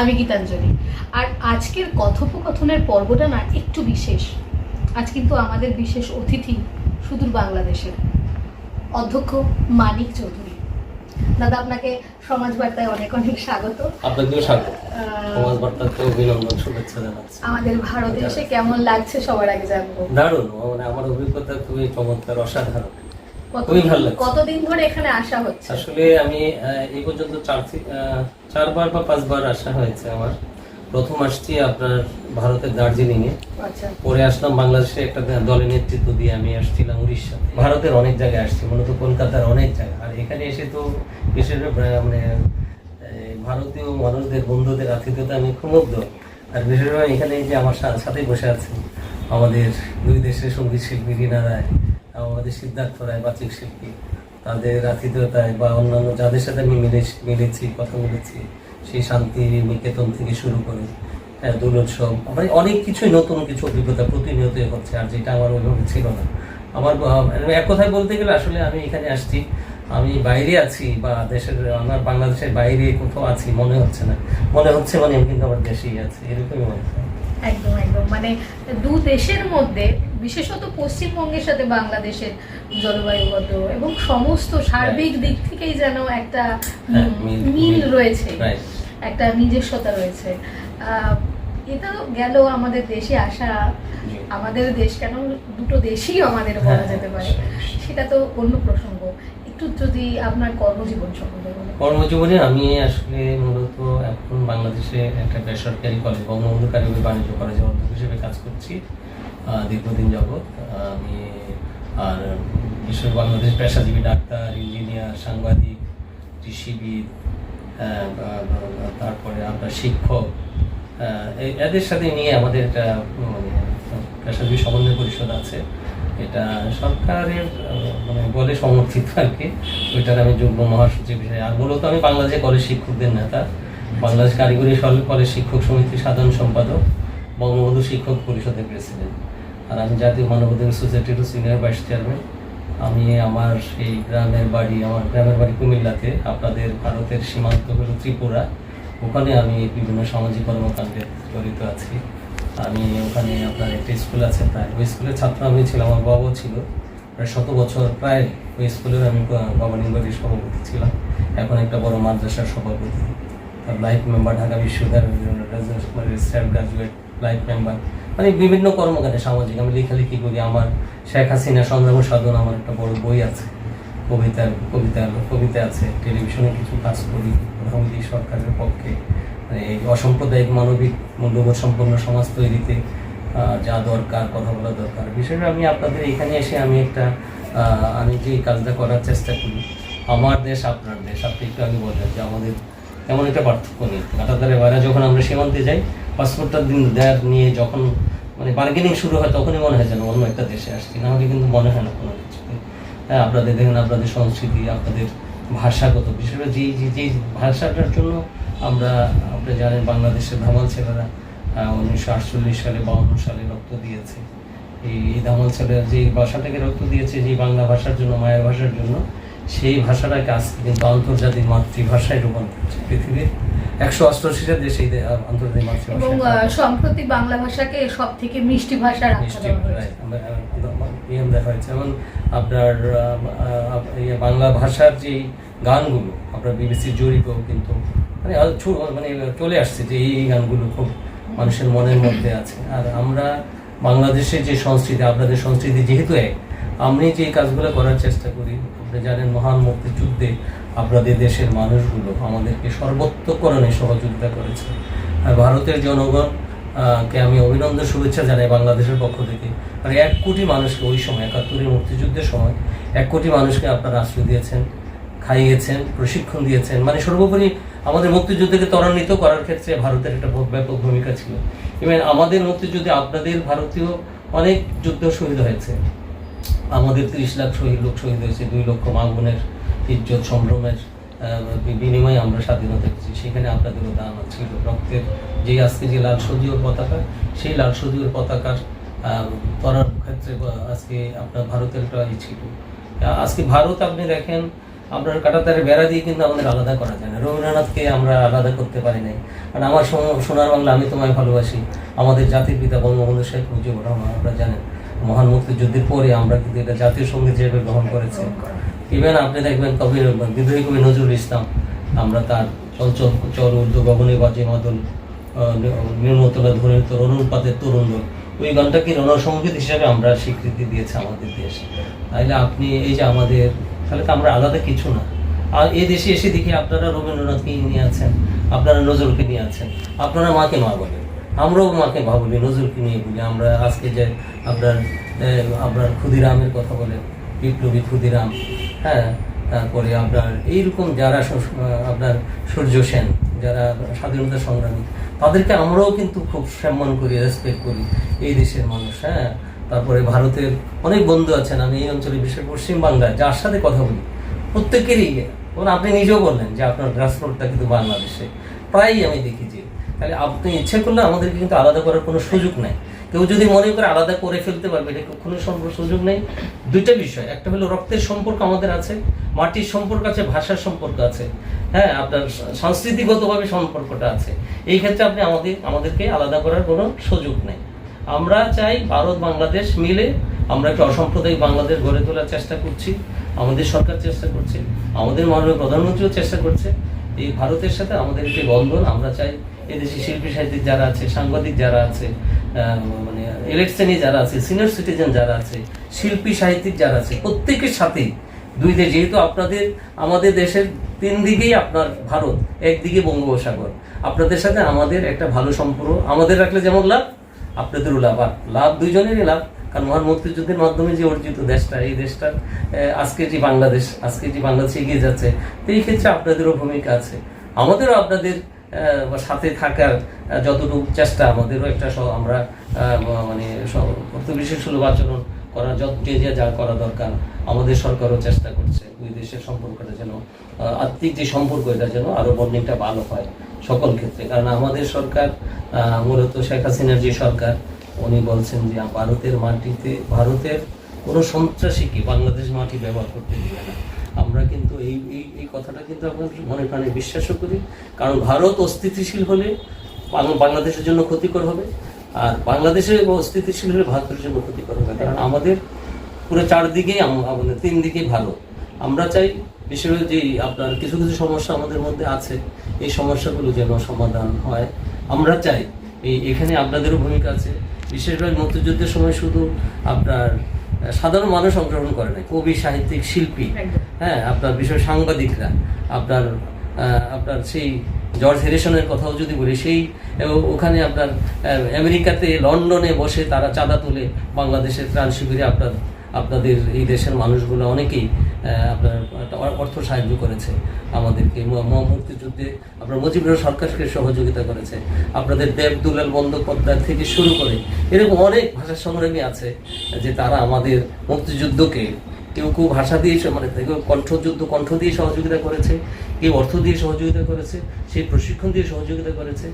আমি গীতাঞ্জলি। আর আজকের কথোপকথনের পর্বটা না একটু বিশেষ। আজ কিন্তু আমাদের বিশেষ অতিথি সুদূর বাংলাদেশের অধ্যক্ষ মানিক চৌধুরী। দাদা আপনাকে সমাজ বার্তায় অনেক অনেক স্বাগত। আপনাকেও স্বাগত। আহ, সমাজ বার্তাকে অভিনন্দন শুভেচ্ছা জানাচ্ছি। আমাদের ভারতে এসে কেমন লাগছে সবার আগে জানব। দারুণ মানে আমার অভিজ্ঞতা খুবই চমৎকার অসাধারণ। খুবই ভালো লাগছে। কতদিন ধরে এখানে আসা হচ্ছে? আসলে আমি এই পর্যন্ত চার চারবার বা পাঁচবার আসা হয়েছে আমার। প্রথম আসছি আপনার ভারতের দার্জিলিং এ আচ্ছা। পরে আসলাম বাংলাদেশে একটা দলের নেতৃত্ব দিয়ে আমি আসছিলাম উড়িষ্যা। ভারতের অনেক জায়গায় আসছি মূলত কলকাতার অনেক জায়গা। আর এখানে এসে তো বিশেষ করে, মানে ভারতীয় মানুষদের বন্ধুদের আতিথ্যতা আমি খুব মুগ্ধ আর বিশেষভাবে এখানে যে আমার সা- সাথেই বসে আছেন আমাদের দুই দেশের সংগীত শিল্পী রীনা রায় আমাদের সিদ্ধার্থ রায় বাচিক শিল্পী, তাদের আতিথ্যতায় বা অন্যান্য যাদের সাথে আমি মিলে মিলেছি, কথা বলেছি, সেই শান্তি নিকেতন থেকে শুরু করে হ্যাঁ দোল উৎসব মানে অনেক কিছুই নতুন কিছু অভিজ্ঞতা প্রতিনিয়তই হচ্ছে, আর যেটা আমার ওইভাবে ছিল না। আমার মানে এক কথায় বলতে গেলে আসলে আমি এখানে আসছি, আমি বাইরে আছি বা দেশের, আমার বাংলাদেশের বাইরে কোথাও আছি, মনে হচ্ছে না। মনে হচ্ছে মানে আমি কিন্তু আমার দেশেই আছি, এরকমই মনে হয়। একদম একদম। মানে দু দেশের মধ্যে বিশেষত পশ্চিমবঙ্গের সাথে বাংলাদেশের জলবায়ুগত এবং সমস্ত সার্বিক দিক থেকেই যেন একটা হ্যাঁ, মিল-। রয়েছে। একটা নিজস্বতা রয়েছে। এটা গেল আমাদের দেশে আসা। আমাদের দেশ কেন দুটো দেশই আমাদের বলা হ্যাঁ, যেতে পারে। সেটা তো অন্য প্রসঙ্গ। একটু যদি আপনার কর্মজীবন সম্বন্ধে বলেন। কর্মজীবনে আমি আসলে মূলত এখন বাংলাদেশে একটা বেসরকারি কলেজ বঙ্গবন্ধু কারিগরি বাণিজ্য কলেজে অধ্যক্ষ হিসেবে কাজ করছি। দীর্ঘদিন যাবৎ আমি আর বিশেষ বাংলাদেশ পেশাজীবী ডাক্তার, ইঞ্জিনিয়ার, সাংবাদিক, কৃষিবিদ তারপরে আপনার শিক্ষক এদের সাথে নিয়ে আমাদের একটা মানে পেশাজীবী সমন্বয় পরিষদ আছে। এটা সরকারের মানে বলে সমর্থিত আর কি। ওইটার আমি যুগ্ম মহাসচিব হিসেবে। আর মূলত আমি বাংলাদেশে কলেজ শিক্ষকদের নেতা। বাংলাদেশ কারিগরি কলেজ শিক্ষক সমিতির সাধারণ সম্পাদক, বঙ্গবন্ধু শিক্ষক পরিষদের প্রেসিডেন্ট আর আমি জাতীয় মানবাধিকার সোসাইটির সিনিয়র ভাইস চেয়ারম্যান আমি আমার সেই গ্রামের বাড়ি, আমার গ্রামের বাড়ি কুমিল্লাতে, আপনাদের ভারতের সীমান্ত হলো ত্রিপুরা। ওখানে আমি বিভিন্ন সামাজিক কর্মকাণ্ডে জড়িত আছি। আমি ওখানে আপনার একটা স্কুল আছে প্রায় ওই স্কুলের ছাত্র আমি ছিলাম, আমার বাবাও ছিল। প্রায় শত বছর, প্রায় ওই স্কুলের আমি গভর্নিং বডির সভাপতি ছিলাম। এখন একটা বড় মাদ্রাসার সভাপতি। লাইফ মেম্বার ঢাকা বিশ্ববিদ্যালয়ের রিসার্চ গ্রাজুয়েট লাইফ মেম্বার মানে বিভিন্ন কর্মকাণ্ডে, সামাজিক, আমি লেখালেখি করি, আমার শেখ হাসিনা সংগ্রাম সাধন আমার একটা বড় বই আছে। কবিতার কবিতা কবিতা আছে, টেলিভিশনে কিছু কাজ করি প্রধানমন্ত্রী সরকারের পক্ষে। মানে এই অসাম্প্রদায়িক মানবিক মূল্যবোধ সম্পন্ন সমাজ তৈরিতে যা দরকার, কথা বলা দরকার। বিশেষ আমি আপনাদের এখানে এসে আমি একটা আমি যে কাজটা করার চেষ্টা করি, আমার দেশ, আপনার দেশ, আপনি একটু আগে বললেন যে আমাদের তেমন একটা পার্থক্য নেই। কাটাতারে বাইরে যখন আমরা সীমান্তে যাই পাসপোর্টটা দিন দেওয়ার নিয়ে যখন মানে বার্গেনিং শুরু হয়, তখনই মনে হয় যেন অন্য একটা দেশে আসছি। না হলে কিন্তু মনে হয় না কোনো কিছু হ্যাঁ আপনাদের দেখেন, আপনাদের সংস্কৃতি, আপনাদের ভাষাগত বিশেষ করে যে যে যে ভাষাটার জন্য আমরা, আপনি জানেন বাংলাদেশের ধামাল ছেলেরা উনিশশো আটচল্লিশ সালে বাউন্ন সালে রক্ত দিয়েছে। এই ধামাল ছেলেরা যে ভাষাটাকে রক্ত দিয়েছে, যে বাংলা ভাষার জন্য, মায়ের ভাষার জন্য, সেই ভাষাটাকে আজকে কিন্তু আন্তর্জাতিক মাতৃভাষায় রূপান্তর পৃথিবীর একশো অষ্টআশিটা দেশে আন্তর্জাতিক এবং মাতৃভাষা আহ, সম্প্রতি বাংলা ভাষাকে সব থেকে মিষ্টি আহ, নিয়ম দেখা হয়েছে। যেমন আপনার বাংলা ভাষার যে গানগুলো আপনার বিবিসির জরিপেও কিন্তু মানে মানে চলে আসছে যে এই গানগুলো খুব মানুষের মনের মধ্যে আছে। আর আমরা বাংলাদেশের যে সংস্কৃতি আপনাদের সংস্কৃতি যেহেতু এক আমি যে কাজগুলো করার চেষ্টা করি আপনি জানেন মহান মুক্তিযুদ্ধে আপনাদের দেশের মানুষগুলো আমাদেরকে সর্বোত্তকরণে সহযোগিতা করেছে। আর ভারতের জনগণ কে আমি অভিনন্দন শুভেচ্ছা জানাই বাংলাদেশের পক্ষ থেকে। আর এক কোটি মানুষকে ওই সময় একাত্তরের মুক্তিযুদ্ধের সময় এক কোটি মানুষকে আপনারা আশ্রয় দিয়েছেন, খাইয়েছেন, প্রশিক্ষণ দিয়েছেন। মানে সর্বোপরি আমাদের মুক্তিযুদ্ধকে ত্বরান্বিত করার ক্ষেত্রে ভারতের একটা ব্যাপক ভূমিকা ছিল। ইভেন আমাদের মুক্তিযুদ্ধে আপনাদের ভারতীয় অনেক যুদ্ধ শহীদ হয়েছে। আমাদের ত্রিশ লাখ শহীদ লোক শহীদ হয়েছে, দুই লক্ষ মা বোনের ইজ্জত সম্ভ্রমের বিনিময়ে আমরা স্বাধীনতা পেয়েছি। সেখানে আপনাদেরও দান ছিল রক্তের যে আজকে যে লাল সজীয় পতাকা, সেই লাল সজীয় পতাকার করার ক্ষেত্রে আজকে আপনার ভারতের একটা ছিল। আজকে ভারত আপনি দেখেন আপনার কাটাতারে বেড়া দিয়ে কিন্তু আমাদের আলাদা করা যায় না। রবীন্দ্রনাথকে আমরা আলাদা করতে পারি নাই। কারণ আমার সোনার বাংলা আমি তোমায় ভালোবাসি। আমাদের জাতির পিতা বঙ্গবন্ধু শেখ মুজিবুর রহমান, আপনারা জানেন। মহান মুক্তিযুদ্ধের পরে আমরা কিন্তু এটা জাতীয় সংগীত হিসেবে গ্রহণ করেছি। ইভেন আপনি দেখবেন কবি বিদ্রোহী কবি নজরুল ইসলাম, আমরা তার চঞ্চল চল উর্দু গগনে বাজে মাদল নিম্নতলা ধরে তরুণ দল, ওই গানটাকে রণসঙ্গীত হিসাবে আমরা স্বীকৃতি দিয়েছে আমাদের দেশ। তাহলে আপনি এই যে আমাদের, তাহলে তো আমরা আলাদা কিছু না। আর এই দেশে এসে দেখি আপনারা রবীন্দ্রনাথকে নিয়ে আছেন, আপনারা নজরুলকে নিয়ে আছেন, আপনারা মাকে মা বলেন আমরাও মাকে মা বলি নজরুলকে নিয়ে বলি, আমরা আজকে যে আপনার আপনার ক্ষুদিরামের কথা বলেন বিপ্লবী ক্ষুদিরাম হ্যাঁ তারপরে আপনার এইরকম যারা আপনার সূর্য সেন, যারা স্বাধীনতা সংগ্রামী, তাদেরকে আমরাও কিন্তু খুব সম্মান করি রেসপেক্ট করি, এই দেশের মানুষ হ্যাঁ। তারপরে ভারতের অনেক বন্ধু আছেন, আমি এই অঞ্চলে বিশেষ পশ্চিম বাংলায় যার সাথে কথা বলি, প্রত্যেকেরই আপনি নিজেও বললেন যে আপনার গ্রাসরুটটা কিন্তু বাংলাদেশে। প্রায়ই আমি দেখি যে তাহলে আপনি ইচ্ছে করলে আমাদেরকে কিন্তু আলাদা করার কোনো সুযোগ নেই। কেউ যদি মনে করে আলাদা করে ফেলতে পারবে, এটা কোনো সম্পর্ক সুযোগ নেই? দুইটা বিষয়। একটা হলো রক্তের সম্পর্ক আমাদের আছে, মাটির সম্পর্ক আছে, ভাষার সম্পর্ক আছে। হ্যাঁ আপনার সা- সাংস্কৃতিকগতভাবে সম্পর্কটা আছে। এই ক্ষেত্রে আপনি আমাদের আমাদেরকে আলাদা করার কোনো সুযোগ নেই। আমরা চাই ভারত, বাংলাদেশ মিলে আমরা একটা অসাম্প্রদায়িক বাংলাদেশ গড়ে তোলার চেষ্টা করছি। আমাদের সরকার চেষ্টা করছে। আমাদের মাননীয় প্রধানমন্ত্রীও চেষ্টা করছে। এই ভারতের সাথে আমাদের একটি বন্ধন। আমরা চাই এদেশে শিল্পী, সাহিত্যিক যারা আছে, সাংবাদিক যারা আছে মানে ইলেকশনে যারা আছে সিনিয়র সিটিজেন যারা আছে, শিল্পী, সাহিত্যিক যারা আছে, প্রত্যেকের সাথেই দুই দেশ, যেহেতু আপনাদের, আমাদের দেশের তিন দিকেই আপনার ভারত, একদিকে বঙ্গোপসাগর। আপনাদের সাথে আমাদের একটা ভালো সম্পর্ক। আমাদের রাখলে যেমন লাভ, আপনাদেরও লাভ। লাভ দুইজনেরই লাভ। কারণ মহান মুক্তিযুদ্ধের মাধ্যমে যে অর্জিত দেশটা, এই দেশটার আজকে যে বাংলাদেশ, আজকে যে বাংলাদেশ এগিয়ে যাচ্ছে তো এই ক্ষেত্রে আপনাদেরও ভূমিকা আছে। আমাদেরও আপনাদের সাথে থাকার যতটুকু চেষ্টা, আমাদেরও একটা আমরা মানে প্রতিবেশী সুলভ আচরণ করা যত যে যে করা দরকার, আমাদের সরকারও চেষ্টা করছে দুই দেশের সম্পর্কটা যেন আত্মিক যে সম্পর্ক, এটা যেন আরও বন্ডিংটা ভালো হয় সকল ক্ষেত্রে। কারণ আমাদের সরকার মূলত শেখ হাসিনার যে সরকার উনি বলছেন যে ভারতের মাটিতে, ভারতের কোনো সন্ত্রাসীকে বাংলাদেশ মাটি ব্যবহার করতে দিবে না। আমরা কিন্তু এই এই এই কথাটা কিন্তু আমরা মনে প্রাণে বিশ্বাসও করি। কারণ ভারত অস্থিতিশীল হলে বাংলাদেশের জন্য ক্ষতিকর হবে। আর বাংলাদেশের অস্থিতিশীল হলে ভারতের জন্য ক্ষতিকর হবে। কারণ আমাদের পুরো চারদিকেই আমাদের তিন দিকেই ভালো। আমরা চাই বিশেষ যে আপনার কিছু কিছু সমস্যা আমাদের মধ্যে আছে, এই সমস্যাগুলো যেন সমাধান হয়। আমরা চাই এই, এখানে আপনাদেরও ভূমিকা আছে। বিশেষভাবে মুক্তিযুদ্ধের সময় শুধু আপনার সাধারণ মানুষ অংশগ্রহণ করে নাই কবি সাহিত্যিক শিল্পী হ্যাঁ আপনার বিষয় সাংবাদিকরা আপনার আপনার সেই জর্জ হেরিসনের কথাও যদি বলি সেই ওখানে আপনার আমেরিকাতে লন্ডনে বসে তারা চাঁদা তুলে বাংলাদেশের ত্রাণ শিবিরে আপনার আপনাদের এই দেশের মানুষগুলো অনেকেই আপনার অর্থ সাহায্য করেছে আমাদেরকে। মুক্তিযুদ্ধে আপনার মুজিবুর সরকারকে সহযোগিতা করেছে। আপনাদের দেব দুলাল বন্দ্যোপাধ্যায় থেকে শুরু করে এরকম অনেক ভাষা সংগ্রামী আছে যে তারা আমাদের মুক্তিযুদ্ধকে কেউ কেউ ভাষা দিয়ে মানে কেউ কণ্ঠযুদ্ধ, কণ্ঠ দিয়ে সহযোগিতা করেছে, কেউ অর্থ দিয়ে সহযোগিতা করেছে, সেই প্রশিক্ষণ দিয়ে সহযোগিতা করেছে।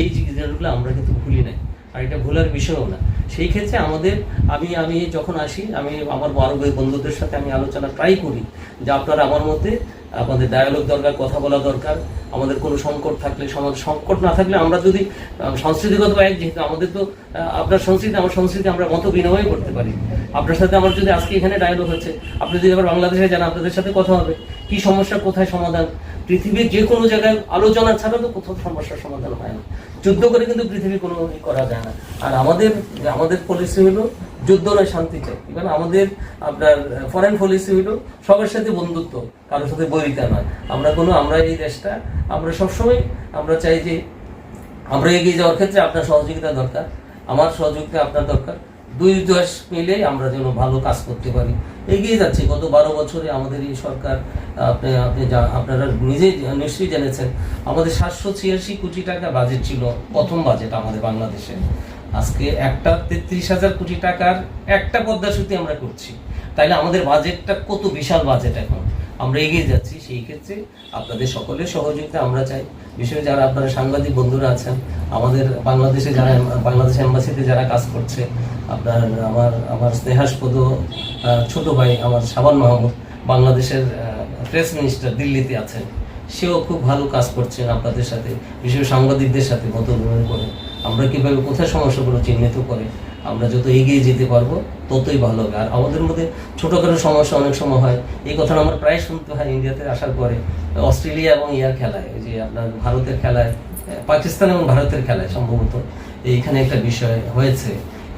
এই জিনিসগুলো আমরা কিন্তু ভুলি নাই। আর এটা ভুলার বিষয়ও না। সেই ক্ষেত্রে আমাদের, আমি আমি যখন আসি, আমি আমার ভাই বন্ধুদের সাথে আমি আলোচনা ট্রাই করি যে আপনারা আমার মধ্যে আমাদের ডায়ালগ দরকার, কথা বলা দরকার, আমাদের কোনো সংকট থাকলে, সমাজ, সংকট না থাকলে আমরা যদি সংস্কৃতিগত এক, যেহেতু আমাদের তো আপনার সংস্কৃতি, আমার সংস্কৃতি আমরা মত বিনিময় করতে পারি। আপনার সাথে আমার যদি আজকে এখানে ডায়ালগ হচ্ছে, আপনি যদি আবার বাংলাদেশে যান, আপনাদের সাথে কথা হবে। কি সমস্যা, কোথায় সমাধান? পৃথিবীর যে কোনো জায়গায় আলোচনা ছাড়া তো কোথাও সমস্যার সমাধান হয় না। যুদ্ধ করে কিন্তু পৃথিবী কোনো করা যায় না। আর আমাদের আমাদের পলিসি হলো যুদ্ধ নয়, শান্তি চাই। ইভেন আমাদের আপনার ফরেন পলিসি হলো সবার সাথে বন্ধুত্ব, কারোর সাথে বৈরিতা নয়। আমরা কোনো, আমরা এই দেশটা, আমরা সবসময়, আমরা চাই যে আমরা এগিয়ে যাওয়ার ক্ষেত্রে আপনার সহযোগিতা দরকার, আমার সহযোগিতা আপনার দরকার। দুই দেশ মিলে আমরা যেন ভালো কাজ করতে পারি। এগিয়ে যাচ্ছে। গত বারো বছরে আমাদের এই সরকার, আপনি আপনি আপনারা নিজেই নিশ্চয়ই জেনেছেন, আমাদের সাতশো ছিয়াশি কোটি টাকা বাজেট ছিল, প্রথম বাজেট আমাদের বাংলাদেশে। আজকে একটা তেত্রিশ হাজার কোটি টাকার একটা পদ্মা সেতু আমরা করছি। তাইলে আমাদের বাজেটটা কত বিশাল বাজেট এখন। আমরা এগিয়ে যাচ্ছি। সেই ক্ষেত্রে আপনাদের সকলের সহযোগিতা আমরা চাই। বিশেষ যারা আপনারা সাংবাদিক বন্ধুরা আছেন, আমাদের বাংলাদেশে যারা, বাংলাদেশ এম্বাসিতে যারা কাজ করছে, আপনার আমার আমার স্নেহাস্পদ ছোট ভাই আমার সাবান মাহমুদ, বাংলাদেশের প্রেস মিনিস্টার দিল্লিতে আছেন, সেও খুব ভালো কাজ করছেন আপনাদের সাথে, বিশেষ সাংবাদিকদের সাথে মত বিনিময় করে। আমরা কীভাবে কোথায় সমস্যাগুলো চিহ্নিত করে আমরা যত এগিয়ে যেতে পারব, ততই ভালো হবে। আর আমাদের মধ্যে ছোটোখাটো সমস্যা অনেক সময় হয়। এই কথাটা আমরা প্রায় শুনতে হয় ইন্ডিয়াতে আসার পরে। অস্ট্রেলিয়া এবং ইয়ার খেলায় যে আপনার ভারতের খেলায় পাকিস্তান এবং ভারতের খেলায় সম্ভবত এইখানে একটা বিষয় হয়েছে।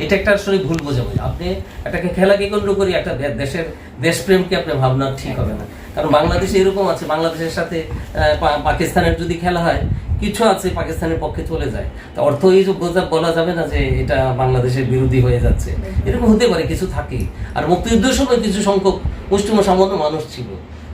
এটা একটা আসলে ভুল বোঝাবুঝি। আপনি এটাকে খেলাকে কেন্দ্র করি একটা দেশের দেশপ্রেমকে আপনি ভাবনা ঠিক হবে না। কারণ বাংলাদেশে এরকম আছে। বাংলাদেশের সাথে পাকিস্তানের যদি খেলা হয় কিছু আছে পাকিস্তানের পক্ষে চলে যায়। তা অর্থ এই যে বলা যাবে না যে এটা বাংলাদেশের বিরোধী হয়ে যাচ্ছে, এরকম হতে পারে, কিছু থাকে। আর মুক্তিযুদ্ধের সময় কিছু সংখ্যক মুষ্টিম সামান্য মানুষ ছিল।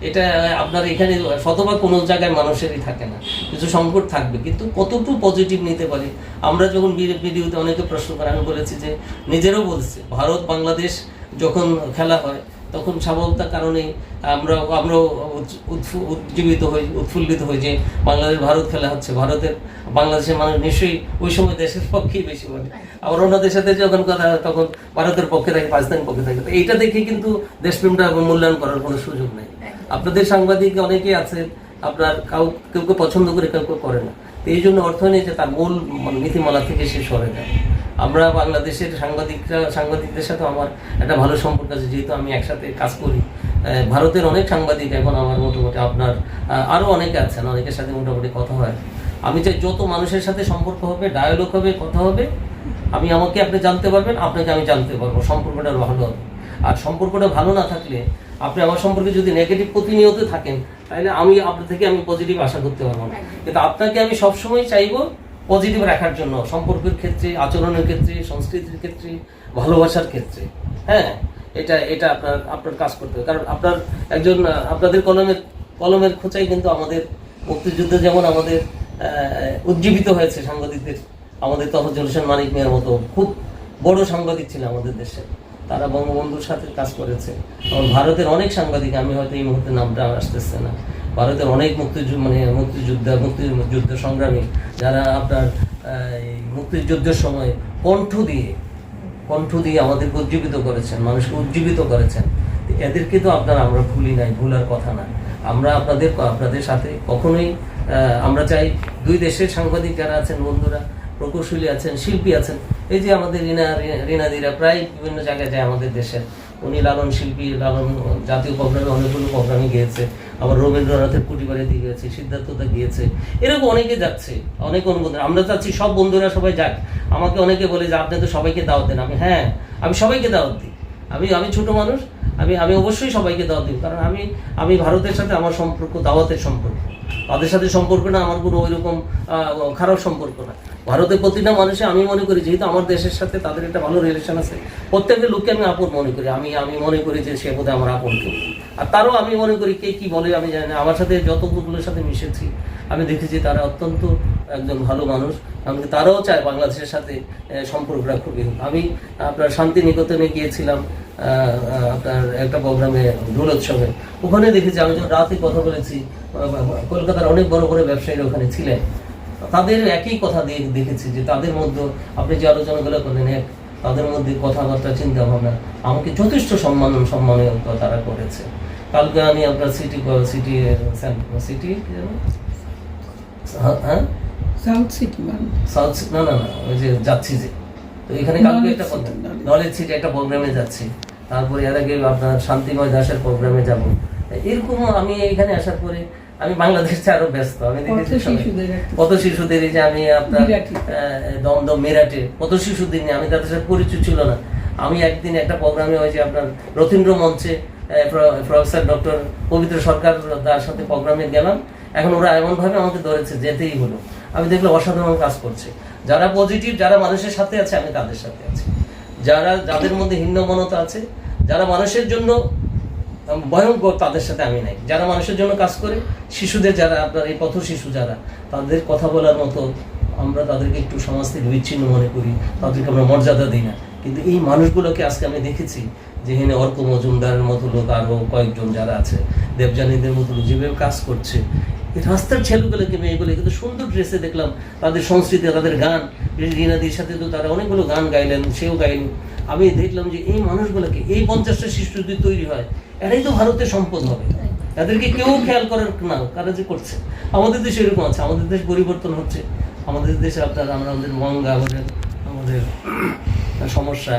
এটা আপনার এখানে শতভাগ কোনো জায়গায় মানুষেরই থাকে না। কিছু সংকট থাকবে। কিন্তু কতটুকু পজিটিভ নিতে পারি? আমরা যখন বি- ভিডিওতে অনেকে প্রশ্ন করে আমি বলেছি যে, নিজেরও বলছে ভারত বাংলাদেশ যখন খেলা হয় তখন স্বাভাবিকতার কারণে আমরা আমরা উজ্জীবিত হই উৎফুল্লিত হই যে বাংলাদেশ ভারত খেলা হচ্ছে। ভারতের বাংলাদেশের মানুষ নিশ্চয়ই ওই সময় দেশের পক্ষেই বেশি বলে আবার ওনাদের সাথে যখন কথা হয় তখন ভারতের পক্ষে থাকে পাকিস্তানের পক্ষে থাকে। তো এইটা দেখে কিন্তু দেশপ্রেমটা মূল্যায়ন করার কোনো সুযোগ নেই। আপনাদের সাংবাদিক অনেকেই আছেন আপনার কাউ কেউ কেউ পছন্দ করে কেউ কেউ করে না। এই জন্য অর্থ নেই যে তার মূল নীতিমালা থেকে সে সরে যায়। আমরা বাংলাদেশের সাংবাদিকরা, সাংবাদিকদের সাথে আমার একটা ভালো সম্পর্ক আছে, যেহেতু আমি একসাথে কাজ করি। ভারতের অনেক সাংবাদিক এখন আমার মোটামুটি আপনার আরও অনেকে আছেন, অনেকের সাথে মোটামুটি কথা হয়। আমি চাই যত মানুষের সাথে সম্পর্ক হবে ডায়ালগ হবে, কথা হবে, আমি আমাকে আপনি জানতে পারবেন, আপনাকে আমি জানতে পারব, সম্পর্কটা ভালো হবে। আর সম্পর্কটা ভালো না থাকলে আপনি আমার সম্পর্কে যদি নেগেটিভ প্রতিনিয়ত থাকেন তাহলে আমি আপনার থেকে আমি পজিটিভ আশা করতে পারব না। কিন্তু আপনাকে আমি সবসময় চাইব পজিটিভ রাখার জন্য সম্পর্কের ক্ষেত্রে আচরণের ক্ষেত্রে সংস্কৃতির ক্ষেত্রে ভালোবাসার ক্ষেত্রে। হ্যাঁ এটা এটা আপনার আপনার কাজ করতে হবে। কারণ আপনার একজন আপনাদের কলমের কলমের খোঁচাই কিন্তু আমাদের মুক্তিযুদ্ধ যেমন আমাদের উজ্জীবিত হয়েছে সাংবাদিকদের আমাদের তফজল হোসেন মানিক মিয়ার মতো খুব বড় সাংবাদিক ছিল আমাদের দেশে। তারা বঙ্গবন্ধুর সাথে কাজ করেছে। এবং ভারতের অনেক সাংবাদিক, আমি হয়তো এই মুহূর্তে নামটা আসতেছে না। ভারতের অনেক মুক্তিযুদ্ধ মানে মুক্তিযোদ্ধা, মুক্তিযুদ্ধ সংগ্রামী যারা আপনার মুক্তিযুদ্ধের সময় কণ্ঠ দিয়ে কণ্ঠ দিয়ে আমাদেরকে উজ্জীবিত করেছেন, মানুষকে উজ্জীবিত করেছেন। এদেরকে তো আপনার আমরা ভুলি নাই ভুলার কথা না। আমরা আপনাদের আপনাদের সাথে কখনোই আমরা চাই দুই দেশের সাংবাদিক যারা আছেন, বন্ধুরা প্রকৌশলী আছেন, শিল্পী আছেন। এই যে আমাদের রিনা রিনাদিরা প্রায় বিভিন্ন জায়গায় যায় আমাদের দেশের উনি লালন শিল্পী, লালন জাতীয় প্রোগ্রামে অনেকগুলো প্রোগ্রামে গিয়েছে। আবার রবীন্দ্রনাথের কুটি বাড়িতে গিয়েছে সিদ্ধার্থতা গিয়েছে। এরকম অনেকে যাচ্ছে, অনেক অনুবন্ধু আমরা চাচ্ছি সব বন্ধুরা সবাই যাক। আমাকে অনেকে বলে যে, আপনি তো সবাইকে দাওয়াত দেন। আমি হ্যাঁ আমি সবাইকে দাওয়াত দিই। আমি আমি ছোট মানুষ, আমি আমি অবশ্যই সবাইকে দাওয়াত দিই কারণ আমি আমি ভারতের সাথে আমার সম্পর্ক, দাওয়াতের সম্পর্ক। তাদের সাথে সম্পর্ক না, আমার কোনো ওইরকম খারাপ সম্পর্ক না। ভারতের প্রতিটা মানুষে আমি মনে করি, যেহেতু আমার দেশের সাথে তাদের একটা ভালো রিলেশন আছে, প্রত্যেকটা লোককে আমি আপন মনে করি। আমি আমি মনে করি যে সে বোধহয় আমার আপন কেউ আর তারও আমি মনে করি কে কি বলে আমি জানি না। আমার সাথে যতগুলোর সাথে মিশেছি, আমি দেখেছি তারা অত্যন্ত একজন ভালো মানুষ। এমনকি তারাও চায় বাংলাদেশের সাথে সম্পর্কটা সম্পর্ক খুবই আমি আপনার শান্তিনিকেতনে গিয়েছিলাম আপনার একটা প্রোগ্রামে দোল উৎসবে। ওখানে দেখেছি আমি যখন রাতে কথা বলেছি কলকাতার অনেক বড় বড় ব্যবসায়ীরা ওখানে ছিলেন। তাদের একই কথা দেখেছি যে তাদের মধ্যে আপনি যে আলোচনাগুলো করলেন এক তাদের মধ্যে কথাবার্তা চিন্তা ভাবনা আমাকে যথেষ্ট সম্মান সম্মানীয় তারা করেছে। কালকে আমি আপনার সিটি সিটি সিটি হ্যাঁ সাউথ সিটি সাউথ না না না ওই যে যাচ্ছি যে। তো এখানে কালকে একটা নলেজ সিটি একটা প্রোগ্রামে যাচ্ছি। তারপরে এর আগে আপনার শান্তিময় দাসের প্রোগ্রামে যাব। এরকম আমি এখানে আসার পরে আমি বাংলাদেশে আরও ব্যস্ত আমি কত দেখেছি শিশুদের কত শিশুদের এই যে আমি আপনার দমদম মেরাটে কত শিশুদের নিয়ে আমি তাদের সাথে পরিচয় ছিল না। আমি একদিন একটা প্রোগ্রামে যে আপনার রথীন্দ্র মঞ্চে প্রফেসর ডক্টর পবিত্র সরকার তার সাথে প্রোগ্রামে গেলাম। এখন ওরা এমন ভাবে আমাকে ধরেছে যেতেই হলো। আমি দেখলাম অসাধারণ কাজ করছে। যারা পজিটিভ যারা মানুষের সাথে আছে আমি তাদের সাথে আছি। যারা যাদের মধ্যে হীনমনতা আছে যারা মানুষের জন্য ভয়ঙ্কর তাদের সাথে আমি নাই। যারা মানুষের জন্য কাজ করে, শিশুদের যারা, আপনার এই পথ শিশু যারা, তাদের কথা বলার মতো আমরা তাদেরকে একটু সমাজ থেকে বিচ্ছিন্ন মনে করি, তাদেরকে আমরা মর্যাদা দিই না। কিন্তু এই মানুষগুলোকে আজকে আমি দেখেছি যে এখানে অর্ক মজুমদারের মতো লোক আরও কয়েকজন যারা আছে দেবজানীদের মতো লোক যেভাবে কাজ করছে রাস্তার ছেলেগুলোকে মেয়েগুলো কিন্তু সুন্দর ড্রেসে দেখলাম, তাদের সংস্কৃতি, তাদের গান, রিনাদির সাথে তো তারা অনেকগুলো গান গাইলেন, সেও গাইলেন। আমি দেখলাম যে এই মানুষগুলোকে, এই পঞ্চাশটা শিশু যদি তৈরি হয় এটাই তো ভারতের সম্পদ হবে। তাদেরকে কেউ খেয়াল করার না কারা যে করছে। আমাদের দেশে এরকম আছে, আমাদের দেশ পরিবর্তন হচ্ছে। আমাদের দেশে আপনার, আমরা আমাদের মঙ্গা, আমাদের আমাদের সমস্যা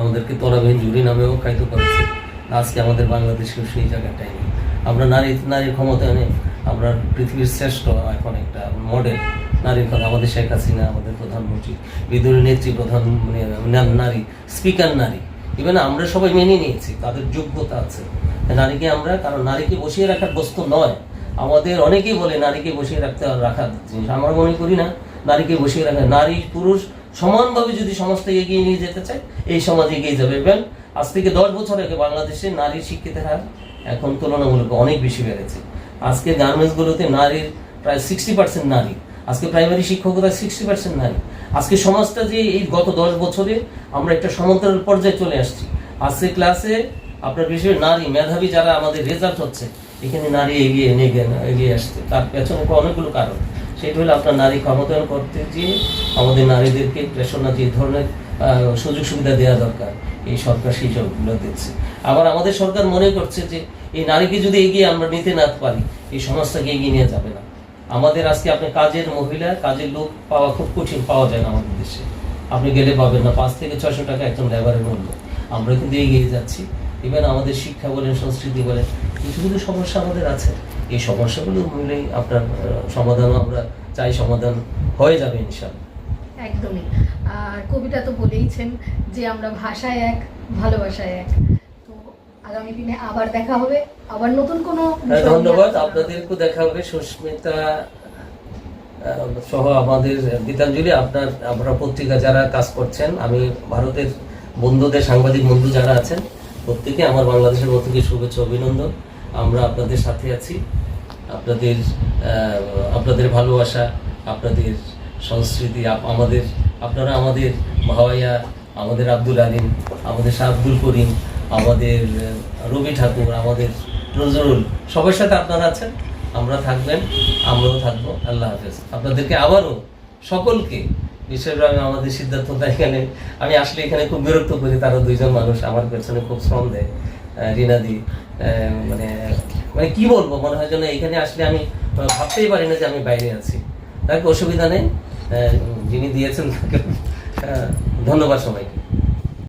আমাদেরকে তরাবিহীন জুড়ি নামেও খাইতে করেছে আজকে আমাদের বাংলাদেশেও সেই জায়গাটাই আমরা নারী নারীর ক্ষমতায়নে আমরা পৃথিবীর শ্রেষ্ঠ এখন একটা মডেল নারীর কথা আমাদের শেখ হাসিনা, আমাদের প্রধানমন্ত্রী, বিদ্রোহী নেত্রী, প্রধান মানে নারী স্পিকার নারী। ইভেন আমরা সবাই মেনে নিয়েছি, তাদের যোগ্যতা আছে। নারীকে আমরা, কারণ নারীকে বসিয়ে রাখার বস্তু নয়। আমাদের অনেকেই বলে নারীকে বসিয়ে রাখতে রাখার জিনিস। আমরা মনে করি না, নারীকে বসিয়ে রাখা, নারী পুরুষ সমানভাবে যদি সমাজটা এগিয়ে নিয়ে যেতে চায়, এই সমাজ এগিয়ে যাবে। এবং আজ থেকে দশ বছর আগে বাংলাদেশে নারী শিক্ষিতের হার এখন তুলনামূলক অনেক বেশি বেড়েছে। আজকে গার্মেন্টসগুলোতে নারীর প্রায় সিক্সটি পার্সেন্ট নারী। আজকে প্রাইমারি শিক্ষকতা সিক্সটি পার্সেন্ট নারী। আজকে সমাজটা যে এই গত দশ বছরে আমরা একটা সমান্তরাল পর্যায়ে চলে আসছি। আজকে ক্লাসে আপনার বিশেষ নারী, মেধাবী যারা আমাদের রেজাল্ট হচ্ছে, এখানে নারী এগিয়ে এগিয়ে আসছে। তার পেছনে অনেকগুলো কারণ। সেটা হলো আপনার নারী ক্ষমতায়ন করতে গিয়ে আমাদের নারীদেরকে প্রেষণা যে ধরনের সুযোগ সুবিধা দেওয়া দরকার। এই সরকার সেই সবগুলো দিচ্ছে। আবার আমাদের সরকার মনে করছে যে এই নারীকে যদি এগিয়ে আমরা নিতে না পারি, এই সমাজটাকে এগিয়ে নিয়ে যাবে না। আমাদের আজকে আপনি কাজের মহিলা, কাজের লোক পাওয়া খুব কঠিন, পাওয়া যায় না আমাদের দেশে। আপনি গেলে পাবেন না, পাঁচ থেকে ছয়শো টাকা একজন লেবারের মূল্য। আমরা কিন্তু এগিয়ে যাচ্ছি। ইভেন আমাদের শিক্ষা বলেন, সংস্কৃতি বলেন, কিছু কিছু সমস্যা আমাদের আছে। এই সমস্যাগুলো মিলেই আপনার সমাধান আমরা চাই, সমাধান হয়ে যাবে ইনশাল্লাহ একদমই। আর কবিতা তো বলেইছেন যে আমরা ভাষায় এক, ভালোবাসায় এক। আগামী দিনে আবার দেখা হবে আবার নতুন কোনো হ্যাঁ ধন্যবাদ। আপনাদেরকে দেখা হবে। সুস্মিতা সহ আমাদের গীতাঞ্জলি। আপনার আমরা পত্রিকা যারা কাজ করছেন আমি ভারতের বন্ধুদের সাংবাদিক বন্ধু যারা আছেন প্রত্যেকে আমার বাংলাদেশের প্রত্যেকে শুভেচ্ছা অভিনন্দন। আমরা আপনাদের সাথে আছি। আপনাদের আপনাদের ভালোবাসা আপনাদের সংস্কৃতি আমাদের আপনারা আমাদের ভাওয়াইয়া আমাদের আব্দুল আলিম আমাদের শাহ আব্দুল করিম আমাদের রবি ঠাকুর, আমাদের নজরুল, সবার সাথে আপনারা আছেন, আমরা থাকবেন, আমরাও থাকব, আল্লাহ হাফেজ। আপনাদেরকে আবারও সকলকে বিশেষভাবে আমাদের সিদ্ধার্থ দা এখানে, আমি আসলে এখানে খুব বিরক্ত করি, তারা দুইজন মানুষ আমার পেছনে খুব শ্রম দেয় রিনাদি মানে মানে কি বলব, মনে হয় যেন এখানে আসলে আমি ভাবতেই পারি না যে আমি বাইরে আছি। তাকে অসুবিধা নেই যিনি দিয়েছেন তাকে ধন্যবাদ সবাইকে।